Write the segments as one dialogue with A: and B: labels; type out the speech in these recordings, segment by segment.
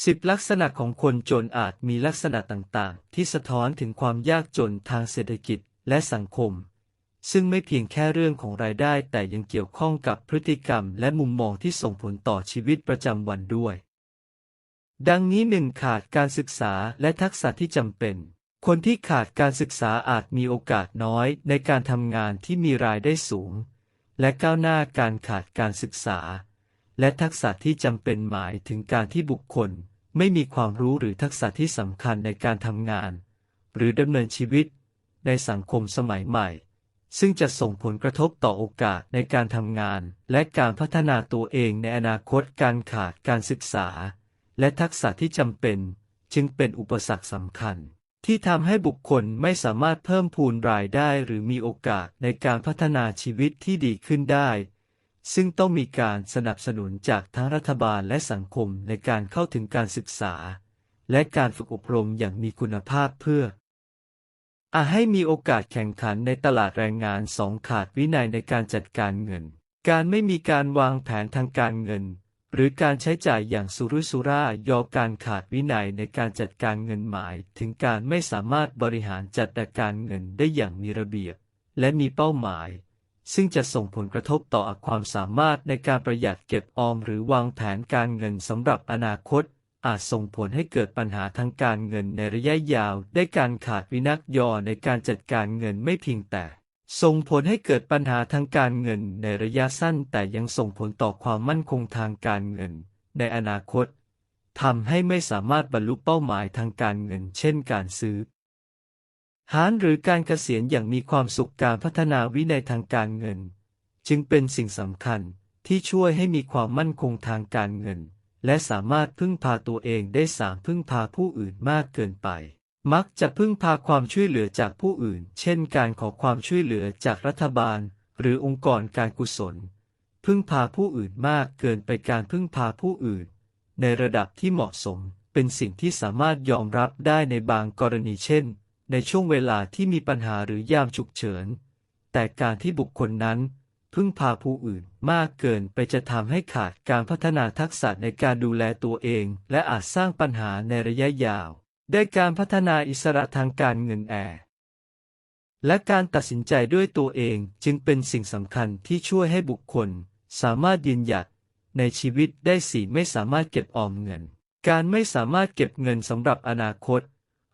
A: สิบลักษณะของคนจนอาจมีลักษณะต่างๆ ที่สะท้อนถึงความยากจนทางเศรษฐกิจและสังคม ซึ่งไม่เพียงแค่เรื่องของรายได้แต่ยังเกี่ยวข้องกับพฤติกรรมและมุมมองที่ส่งผลต่อชีวิตประจำวันด้วย ดังนี้หนึ่งขาดการศึกษาและทักษะที่จำเป็น คนที่ขาดการศึกษาอาจมีโอกาสน้อยในการทำงานที่มีรายได้สูง และก้าวหน้าการขาดการศึกษา และทักษะที่จำเป็นหมายถึงการที่บุคคล ไม่มีความรู้หรือทักษะที่สำคัญในการทำงาน หรือดำเนินชีวิต ในสังคมสมัยใหม่ ซึ่งจะส่งผลกระทบต่อโอกาสในการทำงาน และการพัฒนาตัวเองในอนาคตการขาดการศึกษา และทักษะที่จำเป็น จึงเป็นอุปสรรคสำคัญที่ทำให้บุคคลไม่สามารถเพิ่มพูนรายได้หรือมีโอกาสในการพัฒนาชีวิตที่ดีขึ้นได้ ซึ่งต้องมีการสนับสนุนจากทั้งรัฐบาลและสังคมในการเข้าถึงการศึกษา และการฝึกอบรมอย่างมีคุณภาพเพื่ออาให้มีโอกาสแข่งขันในตลาดแรงงานสองขาดวินัยในการจัดการเงิน การไม่มีการวางแผนทางการเงิน หรือการใช้จ่ายอย่างสุรุ่ยสุร่ายยอการขาดวินัยในการจัดการเงินหมาย ถึงการไม่สามารถบริหารจัดการเงินได้อย่างมีระเบียบ และมีเป้าหมาย ซึ่งจะส่งผลกระทบต่อความสามารถในการประหยัดเก็บออมหรือวางแผนการเงินสำหรับอนาคต อาจส่งผลให้เกิดปัญหาทางการเงินในระยะยาว ได้การขาดวินัยยอในการจัดการเงินไม่เพียงแต่ ส่งผลให้เกิดปัญหาทางการเงินในระยะสั้น แต่ยังส่งผลต่อความมั่นคงทางการเงิน ในอนาคตทำให้ไม่สามารถบรรลุเป้าหมายทางการเงิน เช่นการซื้อ หารหรือการเกษียณอย่างมีความสุขการพัฒนาวินัยทางการเงิน จึงเป็นสิ่งสำคัญที่ช่วยให้มีความมั่นคงทางการเงิน และสามารถพึ่งพาตัวเองได้สามพึ่งพาผู้อื่นมากเกินไป มักจะพึ่งพาความช่วยเหลือจากผู้อื่น เช่นการขอความช่วยเหลือจากรัฐบาล หรือองค์กรการกุศล พึ่งพาผู้อื่นมากเกินไปการพึ่งพาผู้อื่น ในระดับที่เหมาะสมเป็นสิ่งที่สามารถยอมรับได้ในบางกรณีเช่น ในช่วงเวลาที่มีปัญหาหรือยามฉุกเฉิน แต่การที่บุคคลนั้นพึ่งพาผู้อื่นมากเกินไปจะทำให้ขาดการพัฒนาทักษะในการดูแลตัวเอง และอาจสร้างปัญหาในระยะยาวได้การพัฒนาอิสระทางการเงินแอร์และการตัดสินใจด้วยตัวเองจึงเป็นสิ่งสำคัญที่ช่วยให้บุคคล สามารถยืนหยัดในชีวิตได้สี่ไม่สามารถเก็บออมเงิน การไม่สามารถเก็บเงินสำหรับอนาคต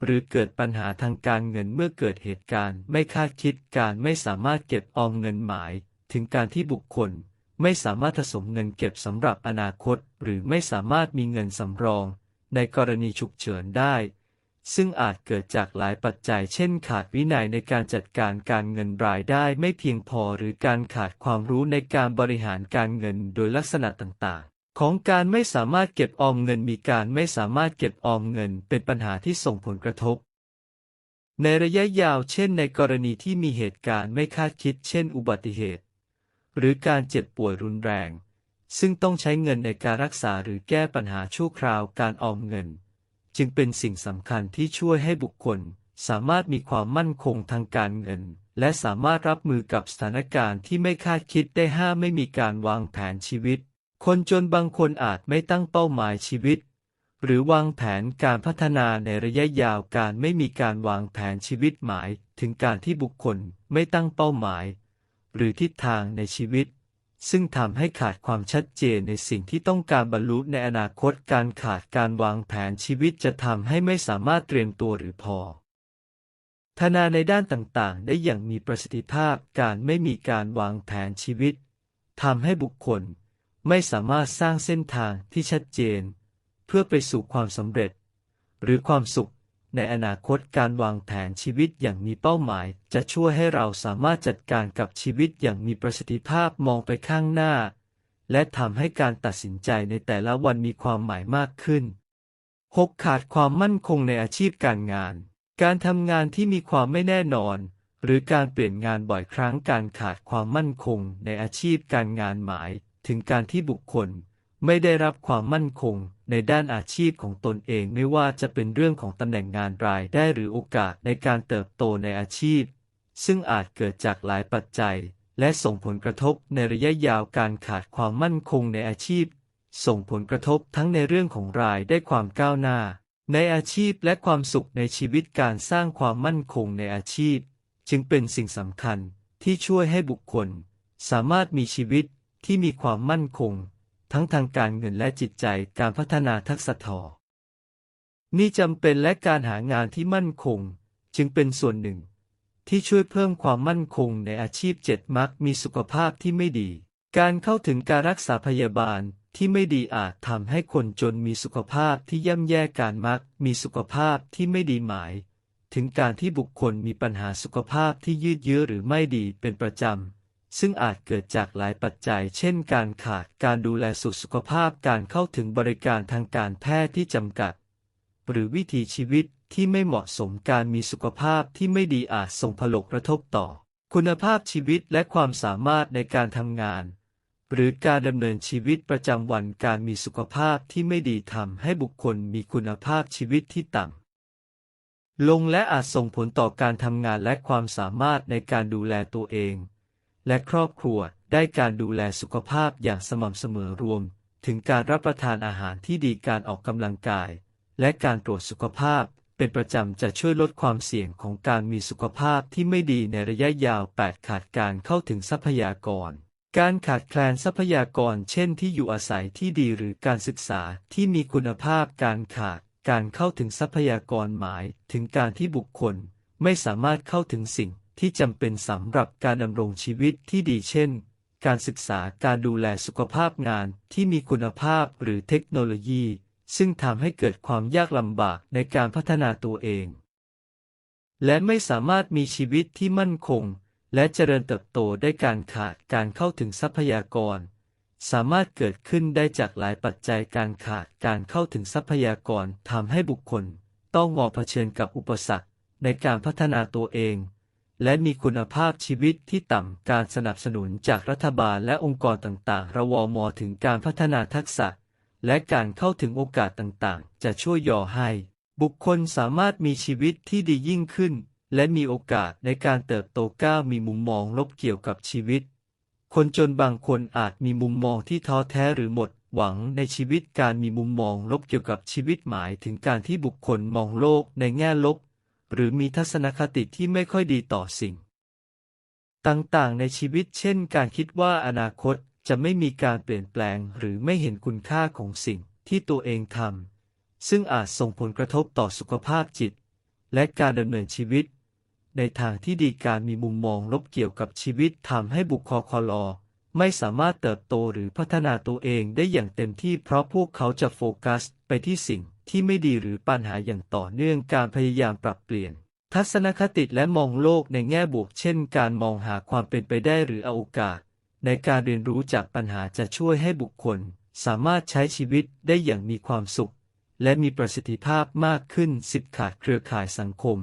A: หรือเกิดปัญหาทางการเงินเมื่อเกิดเหตุการณ์ไม่คาดคิดการไม่สามารถเก็บออมเงินหมาย ถึงการที่บุคคล ไม่สามารถผสมเงินเก็บสำหรับอนาคต หรือไม่สามารถมีเงินสำรอง ในกรณีฉุกเฉินได้ ซึ่งอาจเกิดจากหลายปัจจัย เช่น ขาดวินัยในการจัดการการเงินรายได้ไม่เพียงพอหรือการขาดความรู้ในการบริหารการเงินโดยลักษณะต่างๆ ของการไม่สามารถเก็บออมเงินมีการไม่สามารถเก็บออมเงินเป็นปัญหาที่ส่งผลกระทบ ในระยะยาวเช่นในกรณีที่มีเหตุการณ์ไม่คาดคิด เช่น อุบัติเหตุ หรือการเจ็บป่วยรุนแรง ซึ่งต้องใช้เงินในการรักษาหรือแก้ปัญหาชั่วคราวการออมเงิน จึงเป็นสิ่งสำคัญที่ช่วยให้บุคคล สามารถมีความมั่นคงทางการเงิน และสามารถรับมือกับสถานการณ์ที่ไม่คาดคิดได้ห้าไม่มีการวางแผนชีวิต คนจนบางคนอาจไม่ตั้งเป้าหมายชีวิต หรือวางแผนการพัฒนาในระยะยาวการไม่มีการวางแผนชีวิตหมายถึงการที่บุคคลไม่ตั้งเป้าหมาย หรือทิศทางในชีวิต ซึ่งทำให้ขาดความชัดเจนในสิ่งที่ต้องการบรรลุในอนาคตการขาดการวางแผนชีวิตจะทำให้ไม่สามารถเตรียมตัวหรือพอธนาในด้านต่างๆ ได้อย่างมีประสิทธิภาพการไม่มีการวางแผนชีวิตทำให้บุคคล ไม่สามารถสร้างเส้นทางที่ชัดเจน เพื่อไปสู่ความสำเร็จ หรือความสุข ในอนาคตการวางแผนชีวิตอย่างมีเป้าหมาย จะช่วยให้เราสามารถจัดการกับชีวิตอย่างมีประสิทธิภาพมองไปข้างหน้า และทำให้การตัดสินใจในแต่ละวันมีความหมายมากขึ้น 6. ขาดความมั่นคงในอาชีพการงาน การทำงานที่มีความไม่แน่นอน หรือการเปลี่ยนงานบ่อยครั้งการขาดความมั่นคงในอาชีพการงานหมาย ถึงการที่บุคคลไม่ได้รับความมั่นคงในด้านอาชีพของตนเองไม่ว่าจะเป็นเรื่องของตำแหน่งงานรายได้หรือโอกาสในการเติบโตในอาชีพ ซึ่งอาจเกิดจากหลายปัจจัย และส่งผลกระทบในระยะยาวการขาดความมั่นคงในอาชีพ ส่งผลกระทบทั้งในเรื่องของรายได้ความก้าวหน้า ในอาชีพและความสุขในชีวิตการสร้างความมั่นคงในอาชีพ จึงเป็นสิ่งสำคัญที่ช่วยให้บุคคล สามารถมีชีวิต ที่มีความมั่นคง ทั้งทางการเงินและจิตใจการพัฒนาทักษะทอนี่จำเป็นและการหางานที่มั่นคง จึงเป็นส่วนหนึ่ง ที่ช่วยเพิ่มความมั่นคงในอาชีพเจ็ดมักมีสุขภาพที่ไม่ดี การเข้าถึงการรักษาพยาบาลที่ไม่ดีอาจทำให้คนจนมีสุขภาพที่ย่ำแย่การมักมีสุขภาพที่ไม่ดีหมาย ถึงการที่บุคคลมีปัญหาสุขภาพที่ยืดเยื้อหรือไม่ดีเป็นประจำ ซึ่งอาจเกิดจากหลายปัจจัย เช่น การขาดการดูแลสุขสุขภาพ การเข้าถึงบริการทางการแพทย์ที่จำกัด หรือวิถีชีวิตที่ไม่เหมาะสม การมีสุขภาพที่ไม่ดีอาจส่งผลกระทบต่อ คุณภาพชีวิตและความสามารถในการทำงาน หรือการดำเนินชีวิตประจำวัน การมีสุขภาพที่ไม่ดีทำให้บุคคลมีคุณภาพชีวิตที่ต่ำลงและอาจส่งผลต่อการทำงานและความสามารถในการดูแลตัวเอง และครอบครัวได้การดูแลสุขภาพอย่างสม่ำเสมอรวม ถึงการรับประทานอาหารที่ดีการออกกำลังกาย และการตรวจสุขภาพ เป็นประจำจะช่วยลดความเสี่ยงของการมีสุขภาพที่ไม่ดีในระยะยาว 8 ขาดการเข้าถึงทรัพยากร การขาดแคลนทรัพยากร เช่นที่อยู่อาศัยที่ดีหรือการศึกษาที่มีคุณภาพการขาดการเข้าถึงทรัพยากรหมาย ถึงการที่บุคคลไม่สามารถเข้าถึงสิ่ง ที่จำเป็นสำหรับการดำรงชีวิตที่ดีเช่น การศึกษาการดูแลสุขภาพงานที่มีคุณภาพหรือเทคโนโลยี ซึ่งทำให้เกิดความยากลำบากในการพัฒนาตัวเอง และไม่สามารถมีชีวิตที่มั่นคง และเจริญเติบโตได้การขาดการเข้าถึงทรัพยากร สามารถเกิดขึ้นได้จากหลายปัจจัยการขาดการเข้าถึงทรัพยากรทำให้บุคคล ต้องมอเผชิญกับอุปสรรคในการพัฒนาตัวเอง และมีคุณภาพชีวิตที่ต่ำ การสนับสนุนจากรัฐบาลและองค์กรต่างๆ ระวมอถึงการพัฒนาทักษะ และการเข้าถึงโอกาสต่างๆ จะช่วยย่อให้ บุคคลสามารถมีชีวิตที่ดียิ่งขึ้น และมีโอกาสในการเติบโตก้าวมีมุมมองลบเกี่ยวกับชีวิต คนจนบางคนอาจมีมุมมองที่ท้อแท้หรือหมดหวังในชีวิตการมีมุมมองลบเกี่ยวกับชีวิตหมายถึงการที่บุคคลมองโลกในแง่ลบ หรือมีทัศนคติที่ไม่ค่อยดีต่อสิ่ง ต่างๆ ในชีวิตเช่น การคิดว่าอนาคตจะไม่มีการเปลี่ยนแปลงหรือไม่เห็นคุณค่าของสิ่งที่ตัวเองทำซึ่งอาจส่งผลกระทบต่อสุขภาพจิต และการดำเนินชีวิต ในทางที่ดีการมีมุมมองลบเกี่ยวกับชีวิตทำให้บุคคลคลอ ไม่สามารถเติบโตหรือพัฒนาตัวเองได้อย่างเต็มที่เพราะพวกเขาจะโฟกัสไปที่สิ่งที่ไม่ดีหรือปัญหาอย่างต่อเนื่องการพยายามปรับเปลี่ยน ทัศนคติและมองโลกในแง่บวกเช่น การมองหาความเป็นไปได้หรือเอาโอกาส ในการเรียนรู้จากปัญหาจะช่วยให้บุคคล สามารถใช้ชีวิตได้อย่างมีความสุข และมีประสิทธิภาพมากขึ้นสิบขาดเครือข่ายสังคม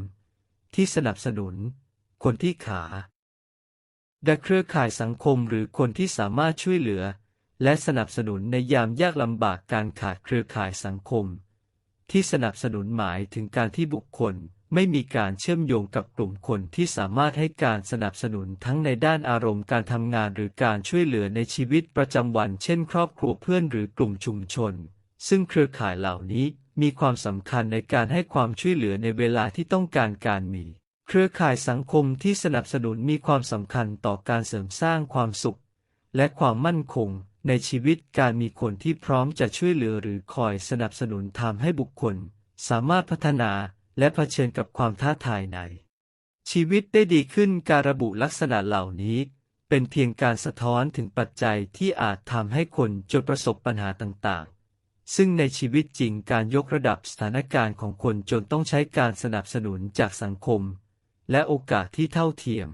A: ที่สนับสนุน คนที่ขา ดักเครือข่ายสังคมหรือคนที่สามารถช่วยเหลือ และสนับสนุนในยามยากลำบากการขาดเครือข่ายสังคม ที่สนับสนุนหมายถึงการที่บุคคลไม่มีการเชื่อมโยงกับกลุ่มคนที่สามารถให้การสนับสนุนทั้งในด้านอารมณ์การทำงานหรือการช่วยเหลือในชีวิตประจำวัน เช่น ครอบครัวเพื่อนหรือกลุ่มชุมชน ซึ่งเครือข่ายเหล่านี้มีความสำคัญในการให้ความช่วยเหลือในเวลาที่ต้องการการมี เครือข่ายสังคมที่สนับสนุนมีความสำคัญต่อการเสริมสร้างความสุข และความมั่นคง ในชีวิตการมีคนที่พร้อมจะช่วยเหลือหรือคอยสนับสนุนทำให้บุคคล สามารถพัฒนาและเผชิญกับความท้าทายใน ชีวิตได้ดีขึ้นการระบุลักษณะเหล่านี้ เป็นเพียงการสะท้อนถึงปัจจัยที่อาจทำให้คนจนประสบปัญหาต่างๆซึ่งในชีวิตจริงการยกระดับสถานการณ์ของคนจนต้องใช้การสนับสนุนจากสังคม และโอกาสที่เท่าเทียม